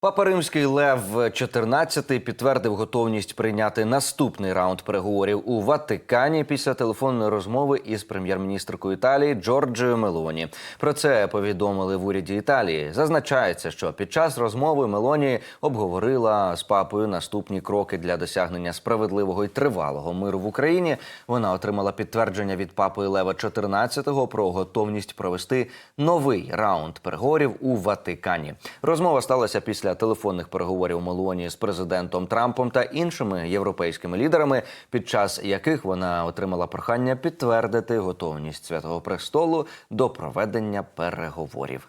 Папа Римський Лев XIV підтвердив готовність прийняти наступний раунд переговорів у Ватикані після телефонної розмови із прем'єр-міністркою Італії Джорджіо Мелоні. Про це повідомили в уряді Італії. Зазначається, що під час розмови Мелоні обговорила з папою наступні кроки для досягнення справедливого і тривалого миру в Україні. Вона отримала підтвердження від папи Лева XIV про готовність провести новий раунд переговорів у Ватикані. Розмова сталася після телефонних переговорів Мелоні з президентом Трампом та іншими європейськими лідерами, під час яких вона отримала прохання підтвердити готовність Святого Престолу до проведення переговорів.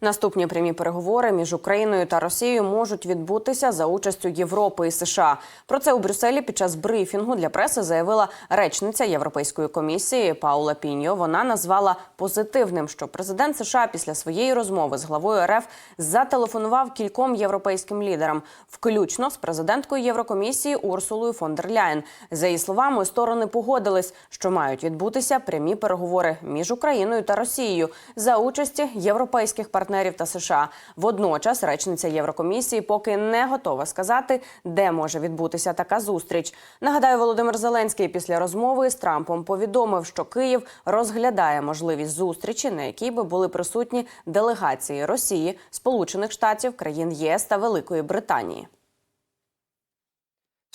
Наступні прямі переговори між Україною та Росією можуть відбутися за участю Європи і США. Про це у Брюсселі під час брифінгу для преси заявила речниця Європейської комісії Паула Піньо. Вона назвала позитивним, що президент США після своєї розмови з главою РФ зателефонував кільком європейським лідерам, включно з президенткою Єврокомісії Урсулою фон дер Ляєн. За її словами, сторони погодились, що мають відбутися прямі переговори між Україною та Росією за участі європейських партнерів та США. Водночас речниця Єврокомісії поки не готова сказати, де може відбутися така зустріч. Нагадаю, Володимир Зеленський після розмови з Трампом повідомив, що Київ розглядає можливість зустрічі, на якій би були присутні делегації Росії, Сполучених Штатів, країн ЄС та Великої Британії.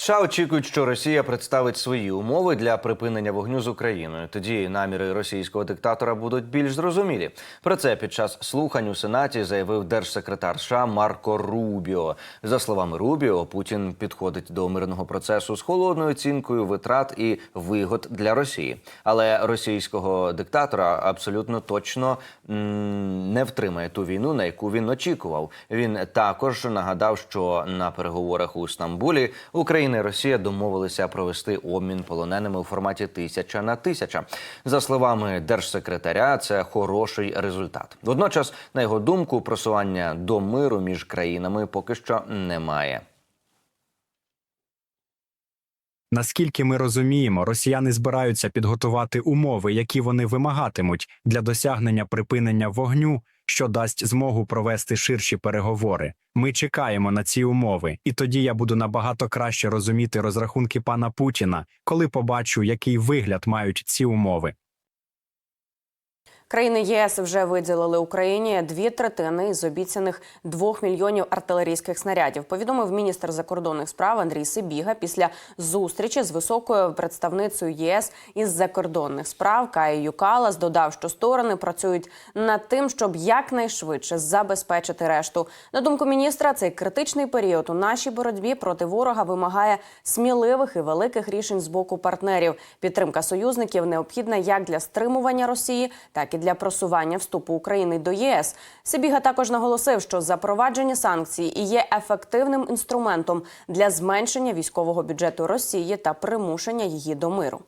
США очікують, що Росія представить свої умови для припинення вогню з Україною. Тоді наміри російського диктатора будуть більш зрозумілі. Про це під час слухань у сенаті заявив держсекретар США Марко Рубіо. За словами Рубіо, Путін підходить до мирного процесу з холодною оцінкою витрат і вигод для Росії. Але російського диктатора абсолютно точно не втримає ту війну, на яку він очікував. Він також нагадав, що на переговорах у Стамбулі Україна і Росія домовилися провести обмін полоненими у форматі тисяча на тисяча. За словами держсекретаря, це хороший результат. Водночас, на його думку, просування до миру між країнами поки що немає. Наскільки ми розуміємо, росіяни збираються підготувати умови, які вони вимагатимуть для досягнення припинення вогню, що дасть змогу провести ширші переговори. Ми чекаємо на ці умови, і тоді я буду набагато краще розуміти розрахунки пана Путіна, коли побачу, який вигляд мають ці умови. Країни ЄС вже виділили Україні дві третини із обіцяних двох мільйонів артилерійських снарядів. Повідомив міністр закордонних справ Андрій Сибіга після зустрічі з високою представницею ЄС із закордонних справ Каєю Калас. Додав, що сторони працюють над тим, щоб якнайшвидше забезпечити решту. На думку міністра, цей критичний період у нашій боротьбі проти ворога вимагає сміливих і великих рішень з боку партнерів. Підтримка союзників необхідна як для стримування Росії, так і для просування вступу України до ЄС. Сибіга також наголосив, що запровадження санкцій і є ефективним інструментом для зменшення військового бюджету Росії та примушення її до миру.